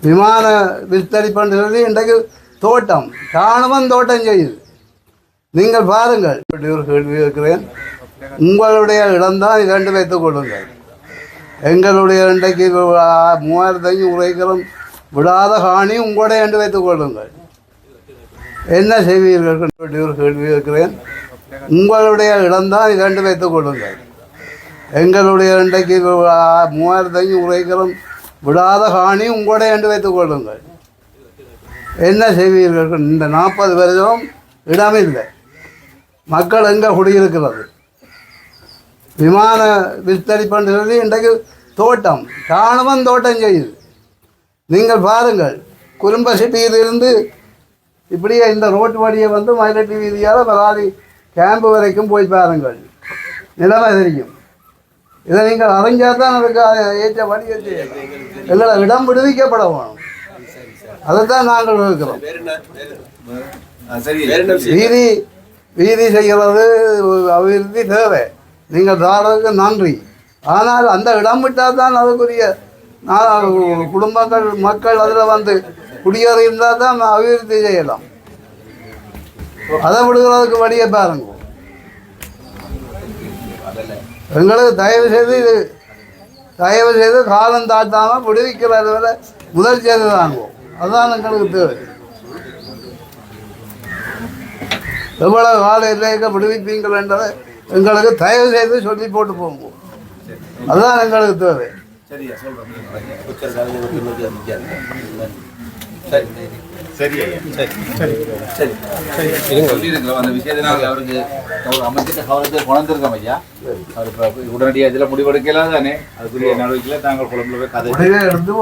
விமான விஸ்தரிப்புன்னு சொல்லி இன்றைக்கு தோட்டம் ராணுவம் தோட்டம் செய்யுது. நீங்கள் பாருங்கள் இப்படி ஒரு கேள்வி இருக்கிறேன். உங்களுடைய இடம்தான் இரண்டு வைத்துக் கொள்ளுங்கள். எங்களுடைய இன்றைக்கு ஆ- மூவாயிரத்தி ஐநூறு ஏக்கரும் விடாத காணி உங்களுடைய என்று வைத்துக் கொள்ளுங்கள். என்ன செய்வீர்கள் இப்படி ஒரு கேள்வி இருக்கிறேன். உங்களுடைய இடம்தான் இரண்டு வைத்துக் கொள்ளுங்கள். எங்களுடைய இன்றைக்கு ஆ- மூவாயிரத்தி ஐநூறு ஏக்கரும் விடாத காணி உங்களோட என்று வைத்துக் கொள்ளுங்கள். என்ன செய்வீர்கள்? இந்த நாற்பது வருஷம் இடம் இல்லை மக்கள் எங்கே குடியிருக்கிறது? விமான விஸ்தரிப்புன்னு சொல்லி இன்றைக்கு தோட்டம். ராணுவம் தோட்டம் செய்யுது. நீங்கள் பாருங்கள் குறும்ப சிட்டியிலிருந்து இப்படியே இந்த ரோட்டு வழியை வந்து மயிலட்டி வீதியால் வராதி கேம்பு வரைக்கும் போய் பாருங்கள். நிலைமை தெரியும். இதை நீங்கள் அறிஞ்சால் தான் அதுக்கு ஏற்ற வழியை செய்யலாம் எங்களை இடம் விடுவிக்கப்பட வேணும் அதைத்தான் நாங்கள் இருக்கிறோம். வீதி வீதி செய்கிறது அபிவிருத்தி தேவை. நீங்கள் தாரதுக்கு நன்றி. ஆனால் அந்த இடம் விட்டால் தான் அதுக்குரிய குடும்பங்கள் மக்கள் அதில் வந்து குடியேறி இருந்தால் தான் அபிவிருத்தி செய்யலாம். அதை விடுகிறதுக்கு வழியை பாருங்க. எங்களுக்கு தயவு செய்து இது தயவு செய்து காலம் தாட்டாமல் விடுவிக்கிறது வரை முதல் செய்து தாங்குவோம் அதுதான் எங்களுக்கு தேவை. எவ்வளவு காலம் இல்லைக்க விடுவிப்பீங்கள் என்றதை எங்களுக்கு தயவு செய்து சொல்லி போட்டு போங்க அதுதான் எங்களுக்கு தேவை. சரியா சொல்றேன். சரி சரி சரி சொல்லியிருக்கிறோம். அந்த விஷயத்தை நாங்கள் அவருக்கு அவர் அமைச்சிட்ட கவனத்தை கொண்டிருக்கோம் ஐயா. அவர் இப்போ உடனடியாக இதில் முடிவெடுக்கலாம் தானே. அதுக்குரிய நடவடிக்கையில் தாங்கள் குழம்புல போய் கதை எடுத்து